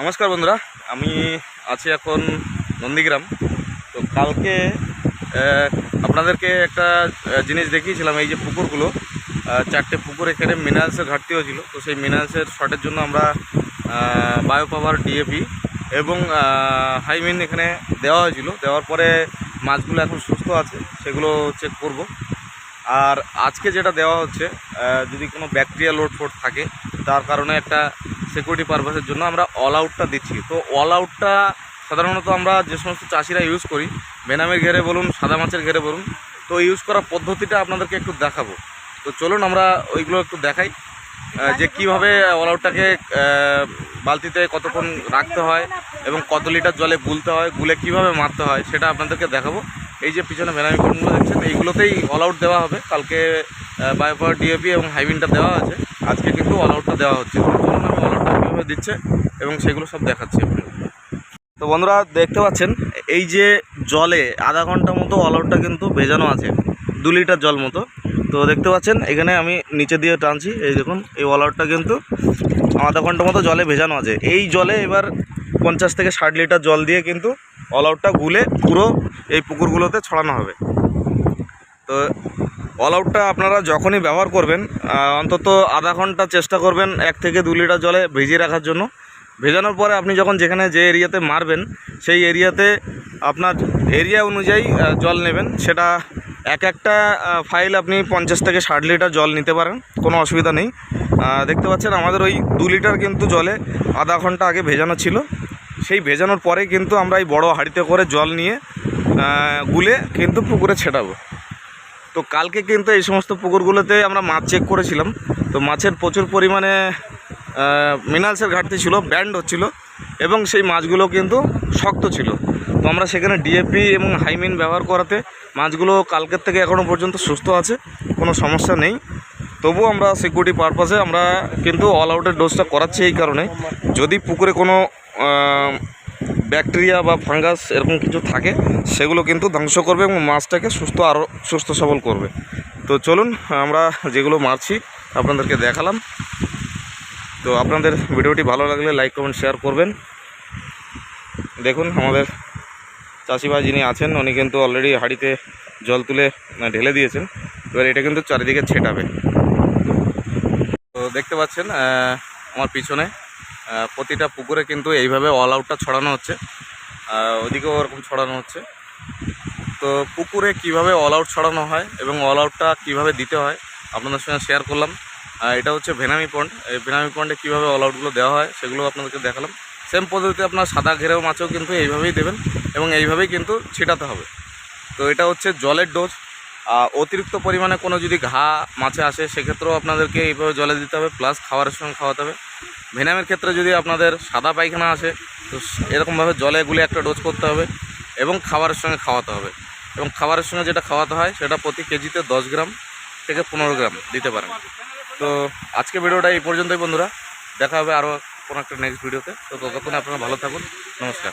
নমস্কার বন্ধুরা, আমি আছি এখন নন্দীগ্রাম। তো কালকে আপনাদেরকে একটা জিনিস দেখিয়েছিলাম, এই যে পুকুরগুলো চারটে পুকুর এখানে মিনারেলসের ঘাটতি হয়েছিল। তো সেই মিনারেলসের শর্টের জন্য আমরা বায়ো পাওয়ার ডিএপি এবং হাইমিন এখানে দেওয়া হয়েছিল। দেওয়ার পরে মাছগুলো এখন সুস্থ আছে, সেগুলো চেক করব। আর আজকে যেটা দেওয়া হচ্ছে যদি কোনো ব্যাকটেরিয়া লোড ফোড থাকে, তার কারণে একটা সিকিউরিটি পারপাসের জন্য আমরা অল আউটটা দিচ্ছি। তো অল আউটটা সাধারণত আমরা যে সমস্ত চাষিরা ইউজ করি বেনামের ঘেরে বলুন, সাদা মাছের ঘেরে বলুন, তো ইউজ করার পদ্ধতিটা আপনাদেরকে একটু দেখাবো। তো চলুন আমরা ওইগুলো একটু দেখাই যে কীভাবে অল আউটটাকে বালতিতে কতক্ষণ রাখতে হয় এবং কত লিটার জলে গুলতে হয়, গুলে কীভাবে মারতে হয় সেটা আপনাদেরকে দেখাবো। এই যে পিছনে বেনামি কোনগুলো দেখছেন, এইগুলোতেই অল আউট দেওয়া হবে। কালকে বায়োপাওয়ার ডিএপি এবং হাইবিনটা দেওয়া আছে। আজকে কিন্তু অল আউটটা দেওয়া হচ্ছে। আমি কীভাবে দিচ্ছে এবং সেগুলো সব দেখাচ্ছি তো বন্ধুরা, দেখতে পাচ্ছেন, এই যে জলে আধা ঘণ্টা মতো অল আউটটা কিন্তু ভেজানো আছে, দু লিটার জল মতো। তো দেখতে পাচ্ছেন, এখানে আমি নিচে দিয়ে টানছি, এই দেখুন, এই অল আউটটা কিন্তু আধা ঘণ্টা মতো জলে ভেজানো আছে। এই জলে এবার পঞ্চাশ থেকে ষাট লিটার জল দিয়ে কিন্তু অল আউটটা গুলে পুরো এই পুকুরগুলোতে ছড়ানো হবে। তো অল আউটটা আপনারা যখনই ব্যবহার করবেন অন্তত আধা ঘণ্টা চেষ্টা করবেন এক থেকে দু লিটার জলে ভিজিয়ে রাখার জন্য। ভেজানোর পরে আপনি যখন যেখানে যে এরিয়াতে মারবেন, সেই এরিয়াতে আপনার এরিয়া অনুযায়ী জল নেবেন। সেটা এক একটা ফাইল আপনি পঞ্চাশ থেকে ষাট লিটার জল নিতে পারেন, কোনো অসুবিধা নেই। দেখতে পাচ্ছেন আমাদের ওই দু লিটার কিন্তু জলে আধা ঘণ্টা আগে ভেজানো ছিল। সেই ভেজানোর পরে কিন্তু আমরা এই বড় হাঁড়িতে করে জল নিয়ে গুলে কিন্তু পুকুরে ছেটাবো। তো কালকে কিন্তু এই সমস্ত পুকুরগুলোতে আমরা মাছ চেক করেছিলাম। তো মাছের প্রচুর পরিমাণে মিনারেলসের ঘাটতি ছিল, ব্যান্ড হচ্ছিল এবং সেই মাছগুলো কিন্তু শক্ত ছিল। তো আমরা সেখানে ডিএপি এবং হাইমিন ব্যবহার করাতে মাছগুলো কালকের থেকে এখনও পর্যন্ত সুস্থ আছে, কোনো সমস্যা নেই। তবুও আমরা সিকিউরিটি পারপাসে আমরা কিন্তু অল আউটের ডোজটা করাচ্ছি এই কারণে। যদি পুকুরে কোনো ব্যাকটেরিয়া বা ফাঙ্গাস এরকম কিছু থাকে, সেগুলো কিন্তু ধ্বংস করবে এবং মাছটাকে সুস্থ আরও সুস্থ সবল করবে। তো চলুন, আমরা যেগুলো মারছি আপনাদেরকে দেখালাম। তো আপনাদের ভিডিওটি ভালো লাগলে লাইক, কমেন্ট, শেয়ার করবেন। দেখুন, আমাদের চাষি ভাই যিনি আছেন, উনি কিন্তু অলরেডি হাঁড়িতে জল তুলে ঢেলে দিয়েছেন। এবার এটা কিন্তু চারিদিকে ছেটাবে। তো দেখতে পাচ্ছেন আমার পিছনে প্রতিটা পুকুরে কিন্তু এইভাবে অল আউটটা ছড়ানো হচ্ছে। ওদিকেও ওরকম ছড়ানো হচ্ছে। তো পুকুরে কীভাবে অল আউট ছড়ানো হয় এবং অল আউটটা কীভাবে দিতে হয় আপনাদের সঙ্গে শেয়ার করলাম। আহ, এটা হচ্ছে ভেনামি পন্ড এই ভেনামি পন্ডে কীভাবে অল আউটগুলো দেওয়া হয় সেগুলো আপনাদেরকে দেখালাম। সেম পদ্ধতিতে আপনার সাদা ঘেরেও মাছেও কিন্তু এইভাবেই দেবেন এবং এইভাবেই কিন্তু ছিটাতে হবে। তো এটা হচ্ছে জলের ডোজ অতিরিক্ত পরিমাণে কোনো যদি ঘা মাছে আসে সেক্ষেত্রেও আপনাদেরকে এইভাবে জলে দিতে হবে প্লাস খাবারের সঙ্গে খাওয়াতে হবে। ভেনামের ক্ষেত্রে যদি আপনাদের সাদা পায়খানা আসে, তো এরকমভাবে জলে গুলে একটা ডোজ করতে হবে এবং খাবারের সঙ্গে খাওয়াতে হবে। এবং খাবারের সঙ্গে যেটা খাওয়াতে হয়, সেটা প্রতি কেজিতে দশ গ্রাম থেকে পনেরো গ্রাম দিতে পারেন। তো আজকে ভিডিওটা এই পর্যন্তই বন্ধুরা। দেখা হবে আরও কোনো একটা নেক্সট ভিডিওতে তো ততক্ষণ আপনারা ভালো থাকুন। নমস্কার।